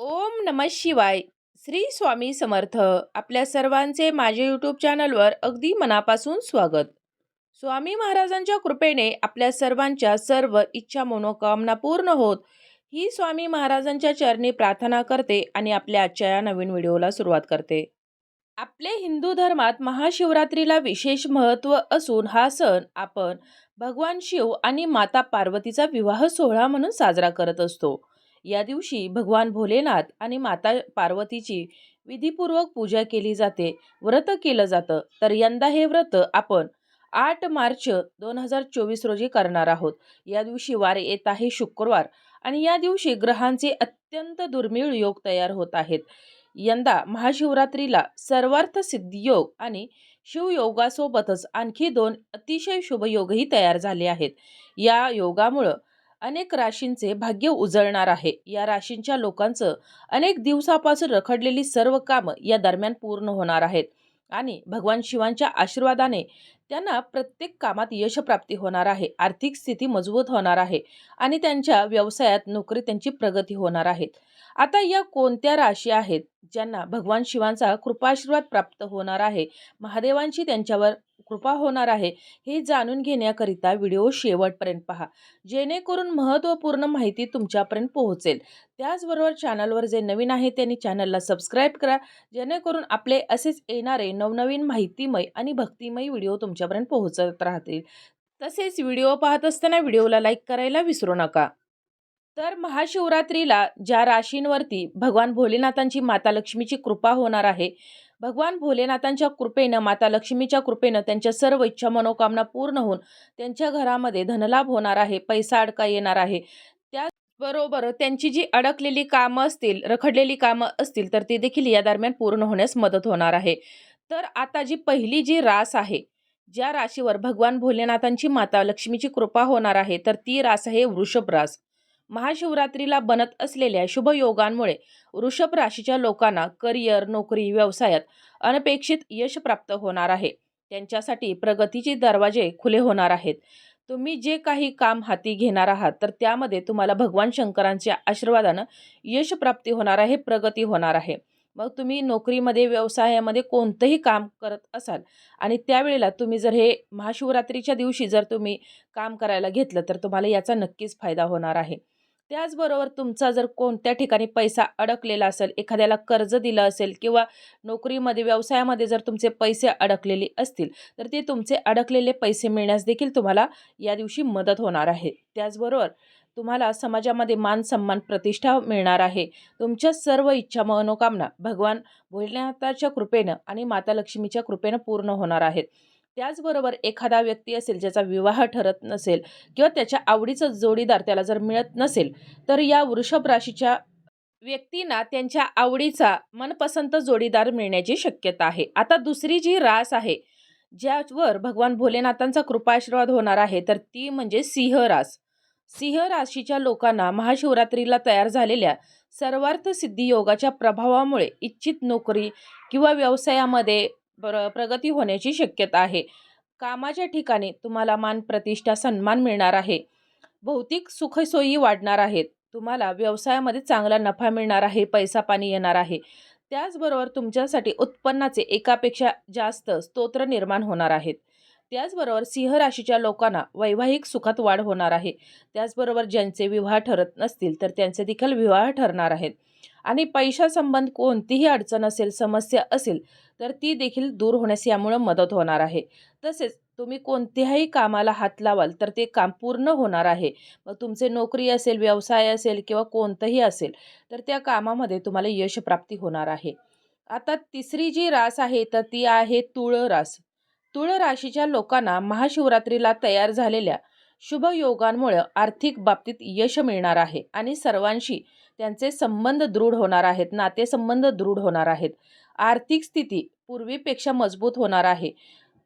ओम नम शिवाय. श्री स्वामी समर्थ. आपल्या सर्वांचे माझे यूट्यूब चॅनलवर अगदी मनापासून स्वागत. स्वामी महाराजांच्या कृपेने आपल्या सर्वांच्या सर्व इच्छा मनोकामना पूर्ण होत ही स्वामी महाराजांच्या चरणी प्रार्थना करते आणि आपल्या आजच्या या नवीन व्हिडिओला सुरुवात करते. आपले हिंदू धर्मात महाशिवरात्रीला विशेष महत्त्व असून हा सण आपण भगवान शिव आणि माता पार्वतीचा विवाह सोहळा म्हणून साजरा करत असतो. या दिवशी भगवान भोलेनाथ आणि माता पार्वतीची विधीपूर्वक पूजा केली जाते. व्रत केलं जातं. तर यंदा हे व्रत आपण आठ मार्च दोन हजार चोवीस रोजी करणार आहोत. या दिवशी वार येत आहे शुक्रवार आणि या दिवशी ग्रहांचे अत्यंत दुर्मिळ योग तयार होत आहेत. यंदा महाशिवरात्रीला सर्वार्थ सिद्धियोग आणि शिवयोगासोबतच आणखी दोन अतिशय शुभ योगही तयार झाले आहेत. या योगामुळं अनेक राशींचे भाग्य उजळणार आहे. या राशींच्या लोकांचं अनेक दिवसापासून रखडलेली सर्व कामं या दरम्यान पूर्ण होणार आहेत. आणि भगवान शिवांच्या आशीर्वादाने त्यांना प्रत्येक कामात यशप्राप्ती होणार आहे. आर्थिक स्थिती मजबूत होणार आहे आणि त्यांच्या व्यवसायात नोकरी त्यांची प्रगती होणार आहे. आता या कोणत्या राशी आहेत ज्यांना भगवान शिवांचा कृपाशीर्वाद प्राप्त होणार आहे? महादेवांची त्यांच्यावर कृपा होणार आहे हे जाणून घेण्याकरिता व्हिडिओ शेवटपर्यंत पहा. जेणेकरून महत्त्वपूर्ण माहिती तुमच्यापर्यंत पोहोचेल. त्याचबरोबर चॅनलवर जे नवीन आहे त्यांनी चॅनलला सबस्क्राईब करा जेणेकरून आपले असेच येणारे नवनवीन माहितीमय आणि भक्तिमय व्हिडिओ तुमच्यापर्यंत पोहोचत राहतील. तसेच व्हिडिओ पाहत असताना व्हिडिओला लाईक करायला विसरू नका. तर महाशिवरात्रीला ज्या राशींवरती भगवान भोलेनाथांची माता लक्ष्मीची कृपा होणार आहे भगवान भोलेनाथांच्या कृपेनं माता लक्ष्मीच्या कृपेनं त्यांच्या सर्व इच्छा मनोकामना पूर्ण होऊन त्यांच्या घरामध्ये धनलाभ होणार आहे पैसा अडका येणार आहे. त्याचबरोबर त्यांची जी अडकलेली कामं असतील रखडलेली कामं असतील तर ती देखील या दरम्यान पूर्ण होण्यास मदत होणार आहे. तर आता जी पहिली जी रास आहे ज्या राशीवर भगवान भोलेनाथांची माता लक्ष्मीची कृपा होणार आहे तर ती रास आहे वृषभ रास. महाशिवरात्रीला बनत असलेल्या शुभयोगांमुळे वृषभ राशीच्या लोकांना करिअर नोकरी व्यवसायात अनपेक्षित यश प्राप्त होणार आहे. त्यांच्यासाठी प्रगतीचे दरवाजे खुले होणार आहेत. तुम्ही जे काही काम हाती घेणार आहात तर त्यामध्ये तुम्हाला भगवान शंकरांच्या आशीर्वादानं यश प्राप्ती होणार आहे प्रगती होणार आहे. मग तुम्ही नोकरीमध्ये व्यवसायामध्ये कोणतंही काम करत असाल आणि त्यावेळेला तुम्ही जर हे महाशिवरात्रीच्या दिवशी जर तुम्ही काम करायला घेतलं तर तुम्हाला याचा नक्कीच फायदा होणार आहे. त्याचबरोबर तुमचा जर कोणत्या ठिकाणी पैसा अडकलेला असेल एखाद्याला कर्ज दिलं असेल किंवा नोकरीमध्ये व्यवसायामध्ये जर तुमचे पैसे अडकलेले असतील तर ते तुमचे अडकलेले पैसे मिळण्यास देखील तुम्हाला या दिवशी मदत होणार आहे. त्याचबरोबर तुम्हाला समाजामध्ये मान सन्मान प्रतिष्ठा मिळणार आहे. तुमच्या सर्व इच्छा मनोकामना भगवान भोलेनाथाच्या कृपेनं आणि माता लक्ष्मीच्या कृपेनं पूर्ण होणार आहेत. त्याचबरोबर एखादा व्यक्ती असेल ज्याचा विवाह ठरत नसेल किंवा त्याच्या आवडीचं जोडीदार त्याला जर मिळत नसेल तर या वृषभ राशीच्या व्यक्तींना त्यांच्या आवडीचा मनपसंत जोडीदार मिळण्याची शक्यता आहे. आता दुसरी जी रास आहे ज्यावर भगवान भोलेनाथांचा कृपाशीर्वाद होणार आहे तर ती म्हणजे सिंह रास. सिंह राशीच्या लोकांना महाशिवरात्रीला तयार झालेल्या सर्वार्थ सिद्धी योगाच्या प्रभावामुळे इच्छित नोकरी किंवा व्यवसायामध्ये प्र प्रगती होण्याची शक्यता आहे. कामाच्या ठिकाणी तुम्हाला मान प्रतिष्ठा सन्मान मिळणार आहे. भौतिक सुखसोयी वाढणार आहेत. तुम्हाला व्यवसायामध्ये चांगला नफा मिळणार आहे पैसा पाणी येणार आहे. त्याचबरोबर तुमच्यासाठी उत्पन्नाचे एकापेक्षा जास्त स्तोत्र निर्माण होणार आहेत. त्याचबरोबर सिंह राशीच्या लोकांना वैवाहिक सुखात वाढ होणार आहे. त्याचबरोबर ज्यांचे विवाह ठरत नसतील तर त्यांचे देखील विवाह ठरणार आहेत. आणि पैशासंबंध कोणतीही अडचण असेल समस्या असेल तर ती देखील दूर होण्यास यामुळं मदत होणार आहे. तसेच तुम्ही कोणत्याही कामाला हात लावाल तर ते काम पूर्ण होणार आहे. मग तुमचे नोकरी असेल व्यवसाय असेल किंवा कोणतंही असेल तर त्या कामामध्ये तुम्हाला यशप्राप्ती होणार आहे. आता तिसरी जी रास आहे तर ती आहे तुळ रास तुळ राशीच्या लोकांना महाशिवरात्रीला तयार झालेल्या शुभ योगांमुळे आर्थिक बाबतीत यश मिळणार आहे आणि सर्वांशी त्यांचे संबंध दृढ होणार आहेत नातेसंबंध दृढ होणार आहेत. आर्थिक स्थिती पूर्वीपेक्षा मजबूत होणार आहे.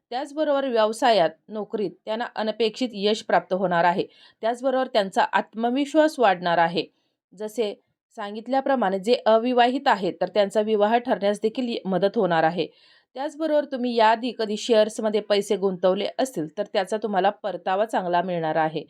त्याचबरोबर व्यवसायात नोकरीत त्यांना अनपेक्षित यश प्राप्त होणार आहे. त्याचबरोबर त्यांचा आत्मविश्वास वाढणार आहे. जसे सांगितल्याप्रमाणे जे अविवाहित आहेत तर त्यांचा विवाह ठरण्यास देखील मदत होणार आहे. त्याचबरोबर तुम्ही याआधी कधी शेअर्समध्ये पैसे गुंतवले असतील तर त्याचा तुम्हाला परतावा चांगला मिळणार आहे.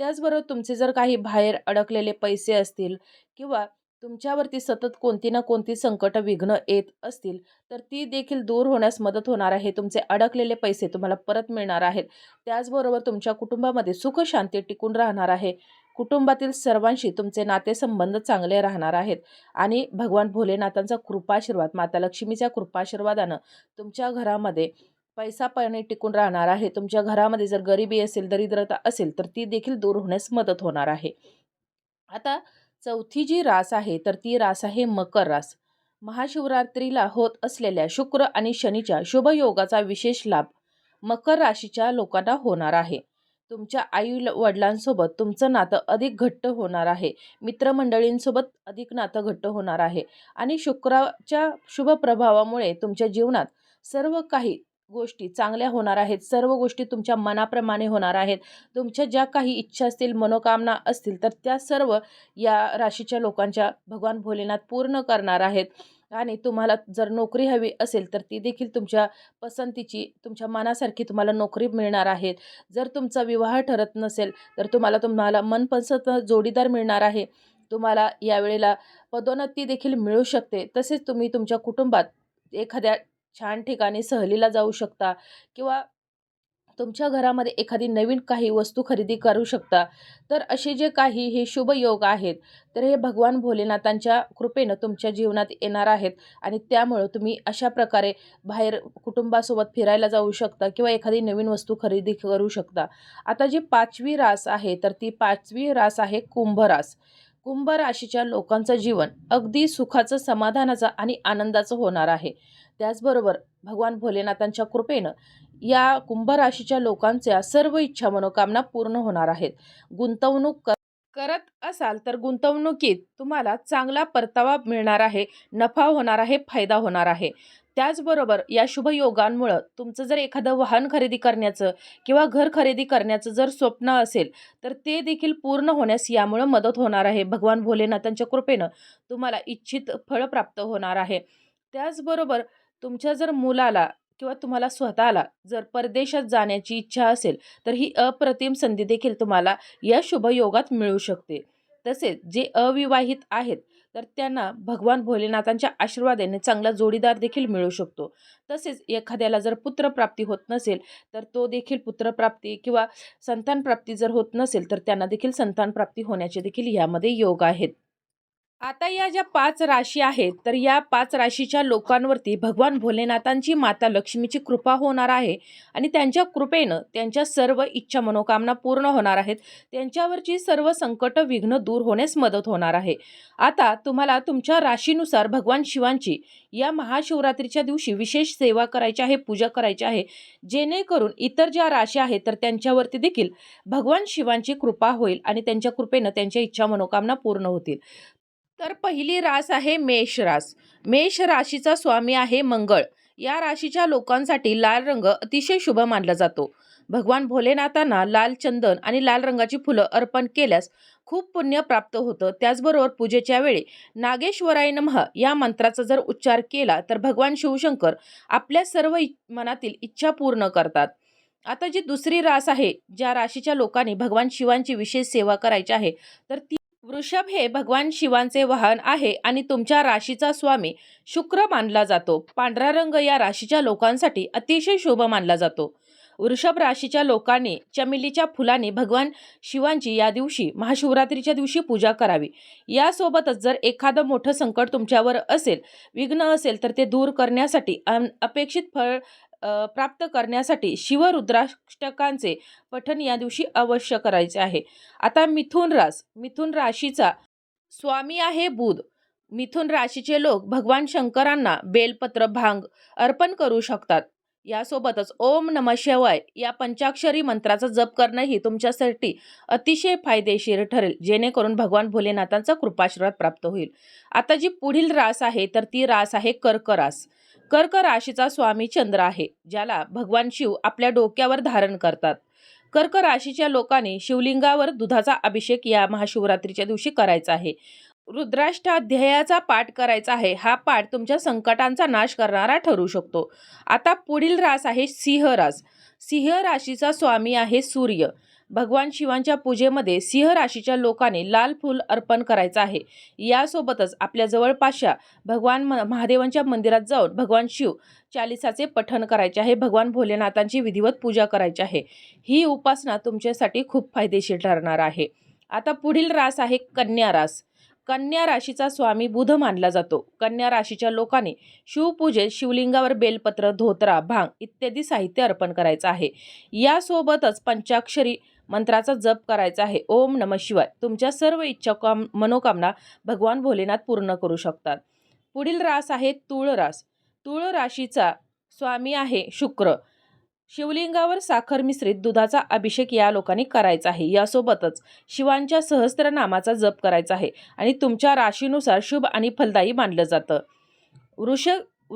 त्याचबरोबर तुमचे जर काही बाहेर अडकलेले पैसे असतील किंवा तुमच्यावरती सतत कोणती ना कोणती संकट विघ्न येत असतील तर ती देखील दूर होण्यास मदत होणार आहे. तुमचे अडकलेले पैसे तुम्हाला परत मिळणार आहेत. त्याचबरोबर तुमच्या कुटुंबामध्ये सुख शांती टिकून राहणार आहे. कुटुंबातील सर्वांशी तुमचे नातेसंबंध चांगले राहणार आहेत. आणि भगवान भोलेनाथांचा कृपाशीर्वाद माता लक्ष्मीच्या कृपाशीर्वादानं तुमच्या घरामध्ये पैसा पाणी टिकून राहणार आहे. तुमच्या घरामध्ये जर गरिबी असेल दरिद्रता असेल तर ती देखील दूर होण्यास मदत होणार आहे. आता चौथी जी रास आहे तर ती रास आहे मकर रास. महाशिवरात्रीला होत असलेल्या शुक्र आणि शनीच्या शुभयोगाचा विशेष लाभ मकर राशीच्या लोकांना होणार आहे. तुमच्या आई वडिलांसोबत तुमचं नातं अधिक घट्ट होणार आहे. मित्रमंडळींसोबत अधिक नातं घट्ट होणार आहे. आणि शुक्राच्या शुभ प्रभावामुळे तुमच्या जीवनात सर्व काही गोष्टी चांगल्या होणार आहेत. सर्व गोष्टी तुमच्या मनाप्रमाणे होणार आहेत. तुमच्या ज्या काही इच्छा असतील मनोकामना असतील तर त्या सर्व या राशीच्या लोकांच्या भगवान भोलेनाथ पूर्ण करणार आहेत. आणि तुम्हाला जर नोकरी हवी असेल तर ती देखील तुमच्या पसंतीची तुमच्या मनासारखी तुम्हाला नोकरी मिळणार आहेत जर तुमचा विवाह ठरत नसेल तर तुम्हाला तुम्हाला मनपसंत जोडीदार मिळणार आहे. तुम्हाला यावेळेला पदोन्नती देखील मिळू शकते. तसेच तुम्ही तुमच्या कुटुंबात एखाद्या छान ठिकाणी सहलीला जाऊ शकता किंवा तुमच्या घरामध्ये एखादी नवीन काही वस्तू खरेदी करू शकता. तर असे जे काही हे शुभ योग आहेत तर हे भगवान भोलेनाथांच्या कृपेनं तुमच्या जीवनात येणार आहेत आणि त्यामुळं तुम्ही अशा प्रकारे बाहेर कुटुंबासोबत फिरायला जाऊ शकता किंवा एखादी नवीन वस्तू खरेदी करू शकता. आता जी पाचवी रास आहे तर ती पाचवी रास आहे कुंभ रास. कुंभ राशीच्या लोकांचं जीवन अगदी सुखाचं समाधानाचं आणि आनंदाचं होणार आहे. त्याचबरोबर भगवान भोलेनाथांच्या कृपेनं या कुंभ राशीच्या लोकांच्या सर्व इच्छा मनोकामना पूर्ण होणार आहेत. गुंतवणूक करत असाल तर गुंतवणुकीत तुम्हाला चांगला परतावा मिळणार आहे नफा होणार आहे फायदा होणार आहे. त्याचबरोबर या शुभयोगांमुळं तुमचं जर एखादं वाहन खरेदी करण्याचं किंवा घर खरेदी करण्याचं जर स्वप्न असेल तर ते देखील पूर्ण होण्यास यामुळं मदत होणार आहे. भगवान भोलेनाथांच्या कृपेनं तुम्हाला इच्छित फळ प्राप्त होणार आहे. त्याचबरोबर तुमच्या जर मुलाला किंवा तुम्हाला स्वतःला जर परदेशात जाण्याची इच्छा असेल तर ही अप्रतिम संधी देखील तुम्हाला या शुभयोगात मिळू शकते. तसेच जे अविवाहित आहेत तर त्यांना भगवान भोलेनाथांच्या आशीर्वादाने चांगला जोडीदार देखील मिळू शकतो. तसेच एखाद्याला जर पुत्रप्राप्ती होत नसेल तर तो देखील पुत्रप्राप्ती किंवा संतानप्राप्ती जर होत नसेल तर त्यांना देखील संतानप्राप्ती होण्याचे देखील यामध्ये योग आहेत. आता या ज्या पाच राशी आहेत तर या पाच राशीच्या लोकांवरती भगवान भोलेनाथांची माता लक्ष्मीची कृपा होणार आहे आणि त्यांच्या कृपेनं त्यांच्या सर्व इच्छा मनोकामना पूर्ण होणार आहेत. त्यांच्यावरची सर्व संकट विघ्न दूर होण्यास मदत होणार आहे. आता तुम्हाला तुमच्या राशीनुसार भगवान शिवांची या महाशिवरात्रीच्या दिवशी विशेष सेवा करायची आहे पूजा करायची आहे. जेणेकरून इतर ज्या राशी आहेत तर त्यांच्यावरती देखील भगवान शिवांची कृपा होईल आणि त्यांच्या कृपेनं त्यांच्या इच्छा मनोकामना पूर्ण होतील. तर पहिली रास आहे मेष रास. मेष राशीचा स्वामी आहे मंगळ. या राशीच्या लोकांसाठी लाल रंग अतिशय शुभ मानला जातो. भगवान भोलेनाथांना लाल चंदन आणि लाल रंगाची फुलं अर्पण केल्यास खूप पुण्य प्राप्त होतं. त्याचबरोबर पूजेच्या वेळी नागेश्वराय नमः या मंत्राचा जर उच्चार केला तर भगवान शिवशंकर आपल्या सर्व मनातील इच्छा पूर्ण करतात. आता जी दुसरी रास आहे ज्या राशीच्या लोकांनी भगवान शिवांची विशेष सेवा करायची आहे तर ती वृषभ हे भगवान शिवांचे वाहन आहे आणि तुमच्या राशीचा स्वामी शुक्र मानला जातो. पांढरा रंग या राशीच्या लोकांसाठी अतिशय शुभ मानला जातो. वृषभ राशीच्या लोकांनी चमेलीच्या फुलांनी भगवान शिवांची या दिवशी महाशिवरात्रीच्या दिवशी पूजा करावी. यासोबतच जर एखादं मोठं संकट तुमच्यावर असेल विघ्न असेल तर ते दूर करण्यासाठी अपेक्षित फळ प्राप्त करण्यासाठी शिवरुद्राष्टकांचे पठण या दिवशी अवश्य करायचे आहे. आता मिथुन रास मिथुन राशीचा स्वामी आहे बुध. मिथुन राशीचे लोक भगवान शंकरांना बेलपत्र भांग अर्पण करू शकतात. यासोबतच ओम नम शिवाय या पंचाक्षरी मंत्राचा जप करणंही तुमच्यासाठी अतिशय फायदेशीर ठरेल जेणेकरून भगवान भोलेनाथांचा कृपाशीर्वाद प्राप्त होईल. आता जी पुढील रास आहे तर ती रास आहे कर्क रास कर्क राशीचा स्वामी चंद्र आहे ज्याला भगवान शिव आपल्या डोक्यावर धारण करतात. कर्क राशीच्या लोकांनी शिवलिंगावर दुधाचा अभिषेक या महाशिवरात्रीच्या दिवशी करायचा आहे. रुद्राष्टाध्यायाचा पाठ करायचा आहे हा पाठ तुमच्या संकटांचा नाश करणारा ठरू शकतो. आता पुढील रास आहे सिंह रास. सिंह राशीचा स्वामी आहे सूर्य. भगवान शिवांच्या पूजेमध्ये सिंह राशीच्या लोकांनी लाल फूल अर्पण करायचं आहे. यासोबतच आपल्या जवळपासच्या भगवान म- महादेवांच्या मंदिरात जाऊन भगवान शिव चालिसाचे पठण करायचे आहे. भगवान भोलेनाथांची विधिवत पूजा करायची आहे. ही उपासना तुमच्यासाठी खूप फायदेशीर ठरणार आहे. आता पुढील रास आहे कन्या रास. कन्या राशीचा स्वामी बुध मानला जातो. कन्या राशीच्या लोकांनी शिवपूजेत शिवलिंगावर बेलपत्र धोतरा भांग इत्यादी साहित्य अर्पण करायचं आहे. यासोबतच पंचाक्षरी मंत्राचा जप करायचा आहे. ओम नम शिवाय. तुमच्या सर्व इच्छा काम मनोकामना भगवान भोलेनाथ पूर्ण करू शकतात. पुढील रास आहे तुळ रास तुळ राशीचा स्वामी आहे शुक्र. शिवलिंगावर साखर मिश्रित दुधाचा अभिषेक या लोकांनी करायचा आहे. यासोबतच शिवांच्या सहस्त्रनामाचा जप करायचा आहे आणि तुमच्या राशीनुसार शुभ आणि फलदायी मानलं जातं. वृष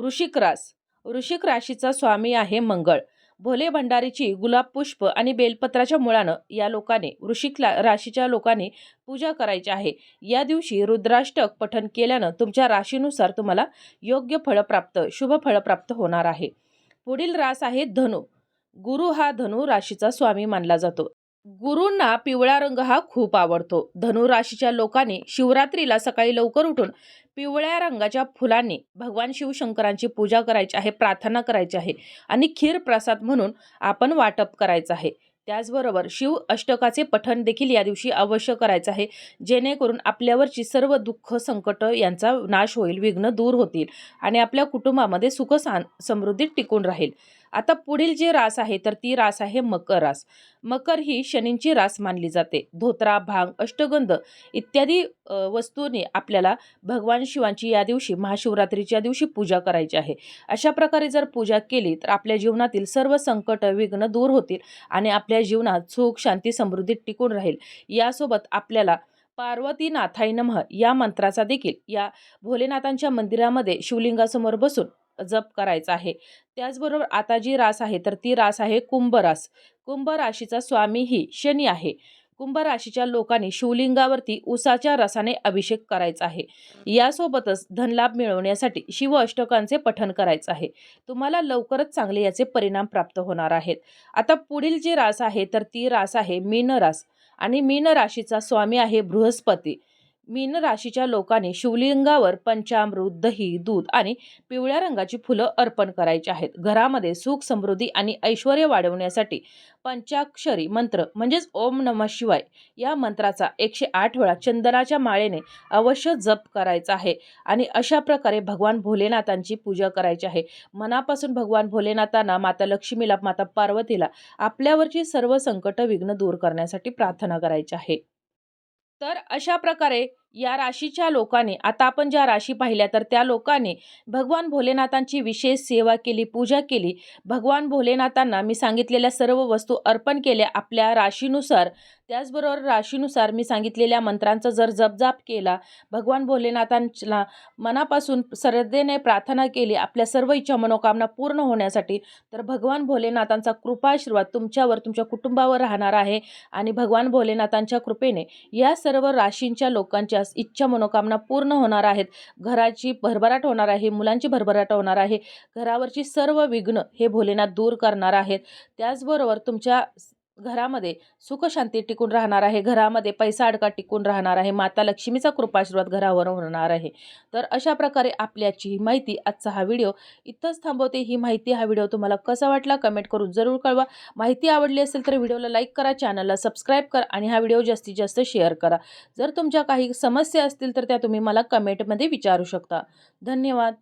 ऋषिक रास. ऋषिक राशीचा स्वामी आहे मंगळ. भोले भंडारीची गुलाब पुष्प आणि बेलपत्राच्या मुळानं या लोकांनी वृशिक राशीच्या लोकांनी पूजा करायची आहे. या दिवशी रुद्राष्टक पठन केल्यानं तुमच्या राशीनुसार तुम्हाला योग्य फळ प्राप्त शुभ फळ प्राप्त होणार आहे. पुढील रास आहे धनु. गुरु हा धनु राशीचा स्वामी मानला जातो. गुरूंना पिवळा रंग हा खूप आवडतो. धनुराशीच्या लोकांनी शिवरात्रीला सकाळी लवकर उठून पिवळ्या रंगाच्या फुलांनी भगवान शिवशंकरांची पूजा करायची आहे प्रार्थना करायची आहे आणि खीर प्रसाद म्हणून आपण वाटप करायचं आहे. त्याचबरोबर शिव अष्टकाचे पठण देखील या दिवशी अवश्य करायचं आहे जेणेकरून आपल्यावरची सर्व दुःख संकट यांचा नाश होईल विघ्न दूर होतील आणि आपल्या कुटुंबामध्ये सुख सान समृद्धी टिकून राहील. आता पुढील जी रास आहे तर ती रास आहे मकर रास. मकर ही शनींची रास मानली जाते. धोत्रा भांग अष्टगंध इत्यादी वस्तूने वस्तूंनी आपल्याला भगवान शिवांची या दिवशी महाशिवरात्रीच्या दिवशी पूजा करायची आहे. अशा प्रकारे जर पूजा केली तर आपल्या जीवनातील सर्व संकट विघ्न दूर होतील आणि आपल्या जीवनात सुख शांती समृद्धी टिकून राहील. यासोबत आपल्याला पार्वतीनाथाय नमः या मंत्राचा देखील या भोलेनाथांच्या मंदिरामध्ये शिवलिंगासमोर बसून जप करायचा आहे. त्याचबरोबर आता जी रास आहे तर ती रास आहे कुंभ रास. कुंभ राशीचा स्वामी ही शनी आहे. कुंभ राशीच्या लोकांनी शिवलिंगावरती उसाच्या रसाने अभिषेक करायचा आहे. यासोबतच धनलाभ मिळवण्यासाठी शिव अष्टकांचे पठन करायचं आहे. तुम्हाला लवकरच चांगले याचे परिणाम प्राप्त होणार आहेत. आता पुढील जी रास आहे तर ती रास आहे मीन रास आणि मीन राशीचा स्वामी आहे बृहस्पती. मीन राशीच्या लोकांनी शिवलिंगावर पंचामृत दही दूध आणि पिवळ्या रंगाची फुलं अर्पण करायची आहेत. घरामध्ये सुख समृद्धी आणि ऐश्वर वाढवण्यासाठी पंचाक्षरी मंत्र म्हणजेच ओम नम शिवाय या मंत्राचा एकशे आठ वेळा चंदनाच्या माळेने अवश्य जप करायचा आहे. आणि अशा प्रकारे भगवान भोलेनाथांची पूजा करायची आहे. मनापासून भगवान भोलेनाथांना माता लक्ष्मीला माता पार्वतीला आपल्यावरची सर्व संकट विघ्न दूर करण्यासाठी प्रार्थना करायची आहे. तर अशा प्रकारे या राशीच्या लोकांनी आता आपण ज्या राशी पाहिल्या तर त्या लोकांनी भगवान भोलेनाथांची विशेष सेवा केली पूजा केली. भगवान भोलेनाथांना मी सांगितलेल्या सर्व वस्तू अर्पण केल्या आपल्या राशीनुसार. त्याचबरोबर राशीनुसार मी सांगितलेल्या मंत्रांचा जर जपजाप केला भगवान भोलेनाथांना मनापासून श्रद्धेने प्रार्थना केली आपल्या सर्व इच्छा मनोकामना पूर्ण होण्यासाठी तर भगवान भोलेनाथांचा कृपाशीर्वाद तुमच्यावर तुमच्या कुटुंबावर राहणार आहे. आणि भगवान भोलेनाथांच्या कृपेने या सर्व राशींच्या लोकांच्या इच्छा मनोकामना पूर्ण होणार आहेत. घराची भरभराट होणार आहे मुलांची भरभराट होणार आहे. घरावरची सर्व विघ्न हे भोलेनाथ दूर करणार आहेत. त्याचबरोबर तुमच्या घरामध्ये सुखशांती टिकून राहणार आहे घरामध्ये पैसा अडका टिकून राहणार आहे माता लक्ष्मीचा कृपाशीर्वाद घरावर होणार आहे. तर अशा प्रकारे आपल्याची ही माहिती आजचा हा व्हिडिओ इथंच थांबवते. ही माहिती हा व्हिडिओ तुम्हाला कसा वाटला कमेंट करून जरूर कळवा. माहिती आवडली असेल तर व्हिडिओला लाईक करा चॅनलला सबस्क्राईब करा आणि हा व्हिडिओ जास्तीत जास्त शेअर करा. जर तुमच्या काही समस्या असतील तर त्या तुम्ही मला कमेंटमध्ये विचारू शकता. धन्यवाद.